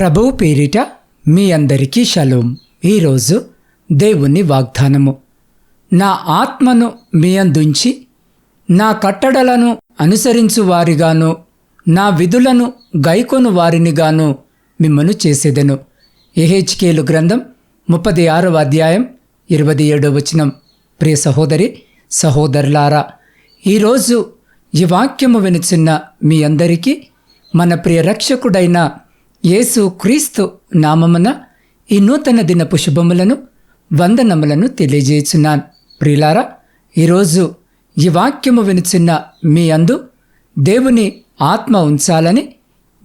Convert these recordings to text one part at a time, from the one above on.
ప్రభువు పేరిట మీ అందరికీ షలోం. ఈరోజు దేవుని వాగ్దానము. నా ఆత్మను మీ అందుంచి నా కట్టడలను అనుసరించు వారిగాను నా విధులను గైకొను వారినిగాను మిమ్మను చేసేదను. ఎహెచ్కేలు గ్రంథం ముప్పది ఆరవ అధ్యాయం ఇరవై ఏడవ వచనం. ప్రియ సహోదరి సహోదరులారా ఈరోజు ఈ వాక్యము వినుచున్న మీ అందరికీ మన ప్రియ రక్షకుడైన యేసు క్రీస్తు నామమున ఈ నూతన దినపు శుభములను వందనములను తెలియజేయుచున్నాను. ప్రిలారా ఈరోజు ఈ వాక్యము వినుచున్న మీ అందు దేవుని ఆత్మ ఉంచాలని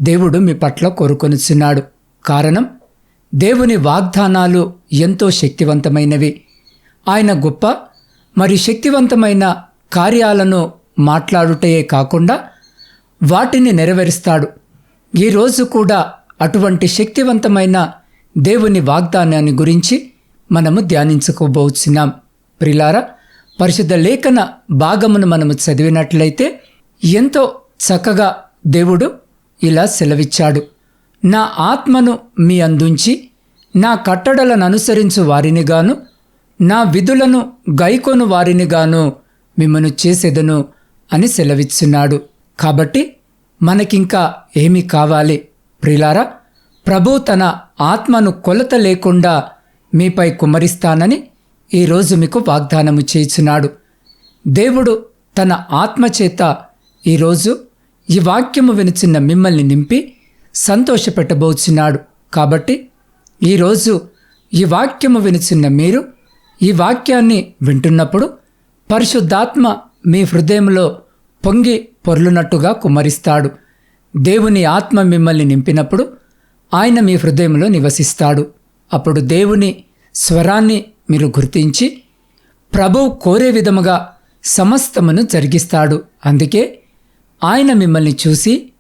దేవుడు మీ పట్ల కోరుకొనుచున్నాడు. కారణం దేవుని వాగ్దానాలు ఎంతో శక్తివంతమైనవి. ఆయన గొప్ప మరి శక్తివంతమైన కార్యాలను మాట్లాడుటయే కాకుండా వాటిని నెరవేరుస్తాడు. ఈరోజు కూడా అటువంటి శక్తివంతమైన దేవుని వాగ్దానాన్ని గురించి మనము ధ్యానించుకోబోచున్నాం. ప్రిలారా పరిశుద్ధ లేఖన భాగమును మనము చదివినట్లయితే ఎంతో చక్కగా దేవుడు ఇలా సెలవిచ్చాడు. నా ఆత్మను మీ అందుంచి నా కట్టడలను అనుసరించు వారినిగాను నా విధులను గైకొను వారినిగాను మిమ్మను చేసేదను అని సెలవిస్తున్నాడు కాబట్టి మనకింకా ఏమి కావాలి? ప్రిలారా ప్రభు తన ఆత్మను కొలత లేకుండా మీపై కుమ్మరిస్తానని ఈరోజు మీకు వాగ్దానము చేయుచున్నాడు. దేవుడు తన ఆత్మచేత ఈరోజు ఈ వాక్యము వినిచిన్న మిమ్మల్ని నింపి సంతోషపెట్టబోచున్నాడు. కాబట్టి ఈరోజు ఈ వాక్యము వినిచిన్న మీరు ఈ వాక్యాన్ని వింటున్నప్పుడు పరిశుద్ధాత్మ మీ హృదయంలో పొంగి పొర్లునట్టుగా కుమ్మరిస్తాడు. దేవుని ఆత్మ మిమ్మల్ని నింపినప్పుడు ఆయన మీ హృదయంలో నివసిస్తాడు. అప్పుడు దేవుని స్వరాన్ని మీరు గుర్తించి ప్రభువు కోరే విధముగా సమస్తమును జరిగిస్తాడు. అందుకే ఆయన మిమ్మల్ని చూసి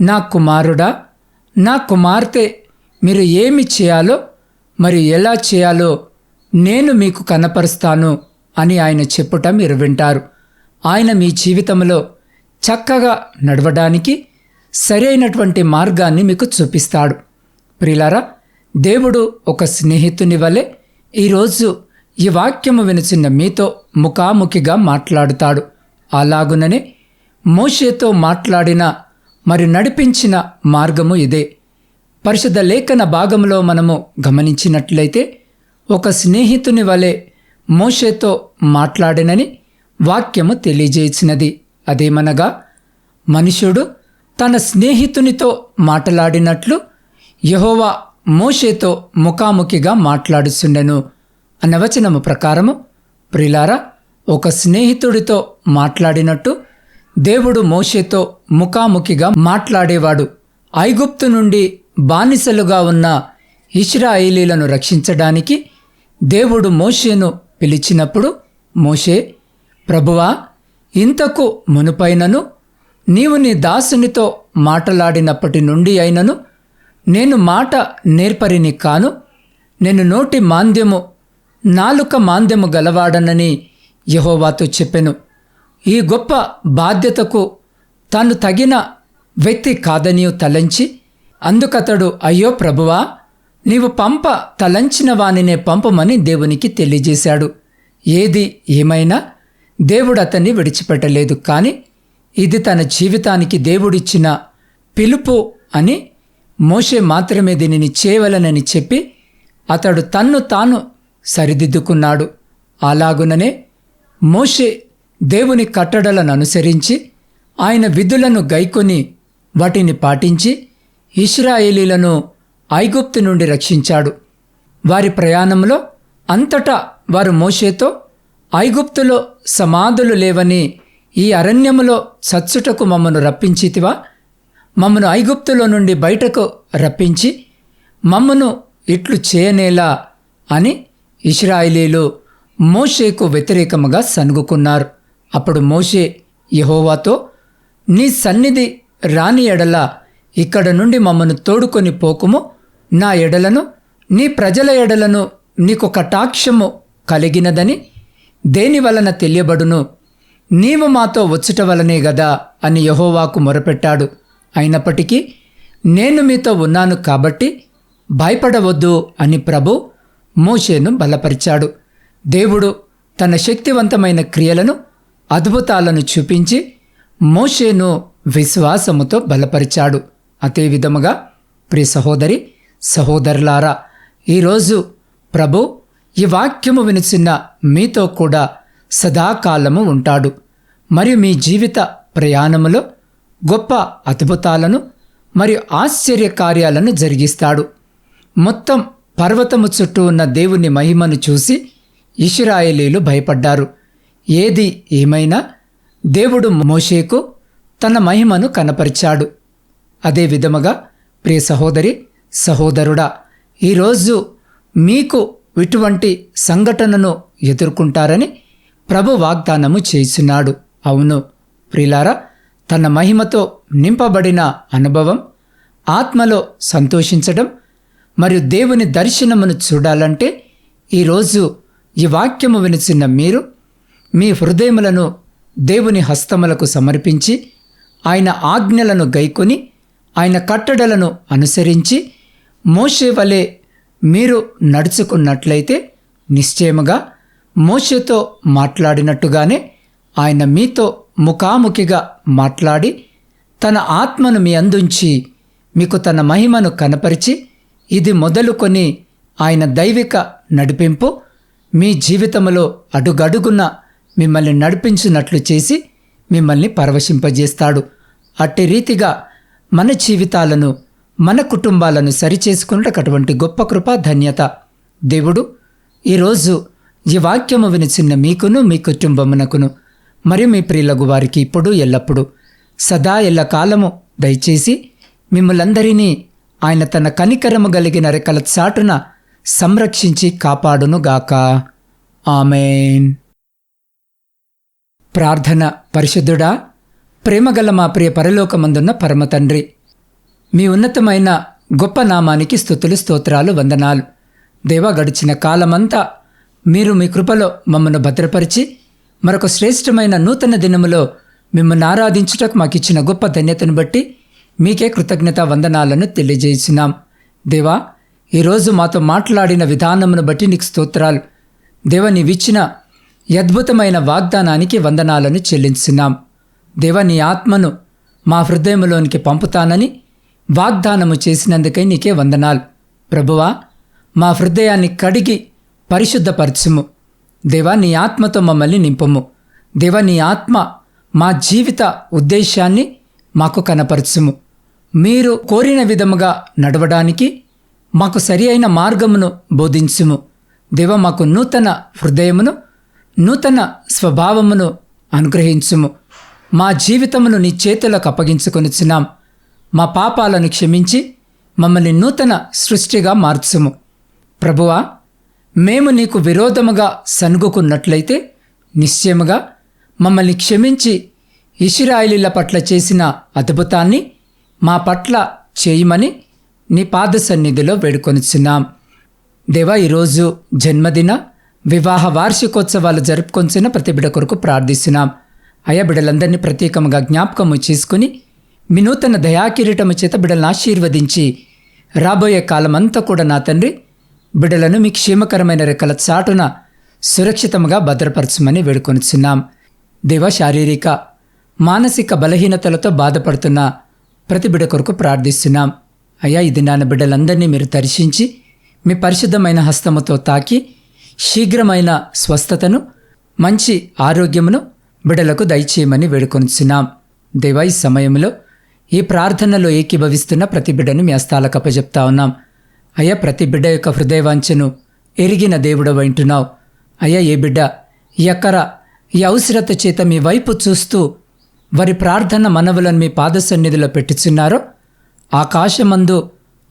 నా కుమారుడా నా కుమార్తె మీరు ఏమి చేయాలో మరి ఎలా చేయాలో నేను మీకు కనపరుస్తాను అని ఆయన చెప్పుట మీరు వింటారు. ఆయన మీ జీవితంలో చక్కగా నడవడానికి సరైనటువంటి మార్గాన్ని మీకు చూపిస్తాడు. ప్రిలారా దేవుడు ఒక స్నేహితుని వలె ఈరోజు ఈ వాక్యము వినిచిన మీతో ముఖాముఖిగా మాట్లాడుతాడు. అలాగుననే మోషేతో మాట్లాడిన మరి నడిపించిన మార్గము ఇదే. పరిశుద్ధ లేఖన భాగంలో మనము గమనించినట్లయితే ఒక స్నేహితుని వలె మోషేతో మాట్లాడినని వాక్యము తెలియజేసినది. అదేమనగా మనుషుడు తన స్నేహితునితో మాట్లాడినట్లు యహోవా మోషేతో ముఖాముఖిగా మాట్లాడుచుండెను. అన్న వచనము ప్రకారము ప్రిలారా ఒక స్నేహితుడితో మాట్లాడినట్టు దేవుడు మోషేతో ముఖాముఖిగా మాట్లాడేవాడు. ఐగుప్తు నుండి బానిసలుగా ఉన్న ఇస్రాయేలీలను రక్షించడానికి దేవుడు మోషేను పిలిచినప్పుడు మోషే ప్రభువా ఇంతకు మునుపైనను నీవు నీ దాసునితో మాటలాడినప్పటి నుండి అయినను నేను మాట నేర్పరిని కాను నేను నోటి మాంద్యము నాలుక మాంద్యము గలవాడనని యహోవాతో చెప్పెను. ఈ గొప్ప బాధ్యతకు తాను తగిన వ్యక్తి కాదని తలంచి అందుకతడు అయ్యో ప్రభువా నీవు పంప తలంచిన వానినే పంపమని దేవునికి తెలియజేశాడు. ఏది ఏమైనా దేవుడు అతన్ని విడిచిపెట్టలేదు కానీ ఇది తన జీవితానికి దేవుడిచ్చిన పిలుపు అని మోషే మాత్రమే దీనిని చేయవలనని చెప్పి అతడు తన్ను తాను సరిదిద్దుకున్నాడు. అలాగుననే మోషే దేవుని కట్టడలను అనుసరించి ఆయన విధులను గైకొని వాటిని పాటించి ఇస్రాయేలీలను ఐగుప్తు నుండి రక్షించాడు. వారి ప్రయాణంలో అంతటా వారు మోషేతో ఐగుప్తులో సమాధులు లేవని ఈ అరణ్యములో చచ్చుటకు మమ్మను రప్పించితివా? మమ్మను ఐగుప్తులో నుండి బయటకు రప్పించి మమ్మను ఇట్లు చేయనేలా అని ఇస్రాయిలీలు మోషేకు వ్యతిరేకముగా సనుగుకున్నారు అప్పుడు మోషే యహోవాతో నీ సన్నిధి రాని ఎడల ఇక్కడ నుండి మమ్మను తోడుకొని పోకుము. నా ఎడలను నీ ప్రజల ఎడలను నీకు కటాక్షము కలిగినదని దేని వలన తెలియబడును? నీవు మాతో వచ్చుట వలనే గదా అని యహోవాకు మొరపెట్టాడు. అయినప్పటికీ నేను మీతో ఉన్నాను కాబట్టి భయపడవద్దు అని ప్రభు మోషేను బలపరిచాడు. దేవుడు తన శక్తివంతమైన క్రియలను అద్భుతాలను చూపించి మోషేను విశ్వాసముతో బలపరిచాడు. అదే విధముగా ప్రియ సహోదరి సహోదరులారా ఈరోజు ప్రభు ఈ వాక్యము వినిచిన్న మీతో కూడా సదాకాలము ఉంటాడు. మరియు మీ జీవిత ప్రయాణములో గొప్ప అద్భుతాలను మరియు ఆశ్చర్య కార్యాలను జరిగిస్తాడు. మొత్తం పర్వతము చుట్టూ ఉన్న దేవుని మహిమను చూసి ఇష్రాయలీలు భయపడ్డారు. ఏది ఏమైనా దేవుడు మోషేకు తన మహిమను కనపరిచాడు. అదే విధముగా ప్రియ సహోదరి సహోదరుడా ఈరోజు మీకు ఇటువంటి సంఘటనను ఎదుర్కొంటారని ప్రభు వాగ్దానము చేస్తున్నాడు అవును. ప్రిలారా తన మహిమతో నింపబడిన అనుభవం ఆత్మలో సంతోషించడం మరియు దేవుని దర్శనమును చూడాలంటే ఈరోజు ఈ వాక్యము వినిచిన మీరు మీ హృదయములను దేవుని హస్తములకు సమర్పించి ఆయన ఆజ్ఞలను గైకొని ఆయన కట్టడలను అనుసరించి మోషే వలె మీరు నడుచుకున్నట్లయితే నిశ్చయముగా మోషేతో మాట్లాడినట్టుగానే ఆయన మీతో ముఖాముఖిగా మాట్లాడి తన ఆత్మను మీ అందుంచి మీకు తన మహిమను కనపరిచి ఇది మొదలుకొని ఆయన దైవిక నడిపింపు మీ జీవితంలో అడుగడుగున మిమ్మల్ని నడిపించినట్లు చేసి మిమ్మల్ని పరవశింపజేస్తాడు. అట్టి రీతిగా మన జీవితాలను మన కుటుంబాలను సరిచేసుకున్నటువంటి గొప్ప కృప ధన్యత. దేవుడు ఈరోజు ఈ వాక్యము వినిచిన్న మీకును మీ కుటుంబమునకును మరియు మీ ప్రియులకు వారికి ఇప్పుడు ఎల్లప్పుడూ సదా ఎల్ల కాలము దయచేసి మిమ్మలందరినీ ఆయన తన కనికరము కలిగిన రెక్కల చాటున సంరక్షించి కాపాడునుగాక. ఆమెన్. ప్రార్థన పరిశుద్ధుడా ప్రేమగల మా ప్రియ పరలోకమందున్న పరమతండ్రి మీ ఉన్నతమైన గొప్ప నామానికి స్థుతులు స్తోత్రాలు వందనాలు. దేవా గడిచిన కాలమంతా మీరు మీ కృపలో మమ్మను భద్రపరిచి మరొక శ్రేష్టమైన నూతన దినములో మిమ్మల్ని ఆరాధించుటకు మాకు ఇచ్చిన గొప్ప ధన్యతను బట్టి మీకే కృతజ్ఞత వందనాలను తెలియజేసినాం దేవా ఈరోజు మాతో మాట్లాడిన విధానమును బట్టి నీకు స్తోత్రాలు. దేవ నీవిచ్చిన అద్భుతమైన వాగ్దానానికి వందనాలను చెల్లించున్నాం. దేవ నీ ఆత్మను మా హృదయంలోనికి పంపుతానని వాగ్దానము చేసినందుకై నీకే వందనాలు. ప్రభువా మా హృదయాన్ని కడిగి పరిశుద్ధపరచుము. దేవా నీ ఆత్మతో మమ్మల్ని నింపము. దేవా నీ ఆత్మ మా జీవిత ఉద్దేశాన్ని మాకు కనపరచుము. మీరు కోరిన విధముగా నడవడానికి మాకు సరి అయిన మార్గమును బోధించుము. దేవ మాకు నూతన హృదయమును నూతన స్వభావమును అనుగ్రహించుము. మా జీవితమును నీ చేతులకు అప్పగించుకొనిచున్నాం. మా పాపాలను క్షమించి మమ్మల్ని నూతన సృష్టిగా మార్చుము. ప్రభువా మేము నీకు విరోధముగా సనుగుకున్నట్లయితే నిశ్చయముగా మమ్మల్ని క్షమించి ఇషిరాయిలీల పట్ల చేసిన అద్భుతాన్ని మా పట్ల చేయమని నీ పాద సన్నిధిలో వేడుకొనిచున్నాం. దేవా ఈరోజు జన్మదిన వివాహ వార్షికోత్సవాలు జరుపుకొంచిన ప్రతి బిడ కొరకు ప్రార్థిస్తున్నాం. అయా బిడలందరినీ ప్రత్యేకంగా జ్ఞాపకము చేసుకుని మీ నూతన దయాకిరీటము చేత బిడలను ఆశీర్వదించి రాబోయే కాలమంతా కూడా నా తండ్రి బిడ్డలను మీ క్షేమకరమైన రెక్కల చాటున సురక్షితంగా భద్రపరచమని వేడుకొనిచున్నాం దేవ శారీరక మానసిక బలహీనతలతో బాధపడుతున్న ప్రతి బిడ కొరకు ప్రార్థిస్తున్నాం. అయ్యా ఇది నాన్న బిడ్డలందరినీ మీరు దర్శించి మీ పరిశుద్ధమైన హస్తముతో తాకి శీఘ్రమైన స్వస్థతను మంచి ఆరోగ్యమును బిడలకు దయచేయమని వేడుకొనిచున్నాం దేవా ఈ సమయంలో ఈ ప్రార్థనలో ఏకీభవిస్తున్న ప్రతి బిడ్డను మీ హస్తాలకు అప్పచెప్తా ఉన్నాం. అయ్యా ప్రతి బిడ్డ యొక్క హృదయవాంఛను ఎరిగిన దేవుడు వింటున్నావు అయ్యా ఏ బిడ్డ ఎక్కర ఈ అవసరత చేత మీ వైపు చూస్తూ వారి ప్రార్థన మనవులను మీ పాద సన్నిధిలో పెట్టుచున్నారో ఆకాశమందు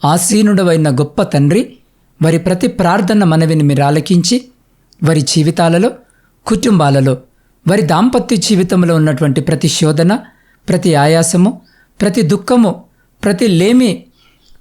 ఆసీనుడవైన గొప్ప తండ్రి వారి ప్రతి ప్రార్థన మనవిని మీరు ఆలకించి వారి జీవితాలలో కుటుంబాలలో వారి దాంపత్య జీవితంలో ఉన్నటువంటి ప్రతి శోధన ప్రతి ఆయాసము ప్రతి దుఃఖము ప్రతి లేమి